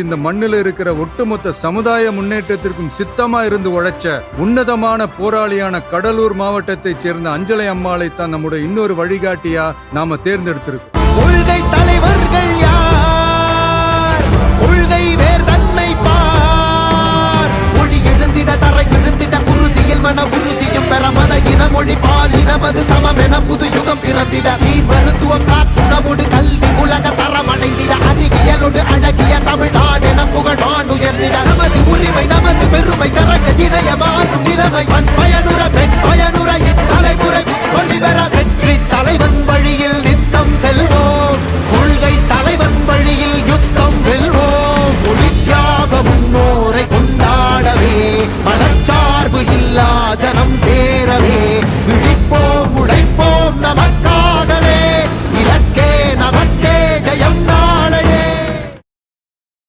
இந்த மண்ணில் இருக்கிற ஒட்டுமொத்த சமுதாய முன்னேற்றத்திற்கும் சித்தமா இருந்து உழைச்ச உன்னதமான போராளியான கடலூர் மாவட்டத்தை சேர்ந்த அஞ்சலை அம்மாளை தான் நம்முடைய இன்னொரு வழிகாட்டியா நாம தேர்ந்தெடுத்திருக்கோம். கொள்கை தலைவர்கள் யார்? கொள்கை வேர் தன்னை பார். மொழி எழுந்திட தரை விழுந்திட குருதியில் மன உறுதியும் பெற மத இன மொழி பால் இனமது சமம் என புது யுகம் பிறந்திட. நீர் மருத்துவம் காற்றுணவோடு கல்வி உலக தரம் அடைந்திட நிலைமை. வன்பயனுற பெண்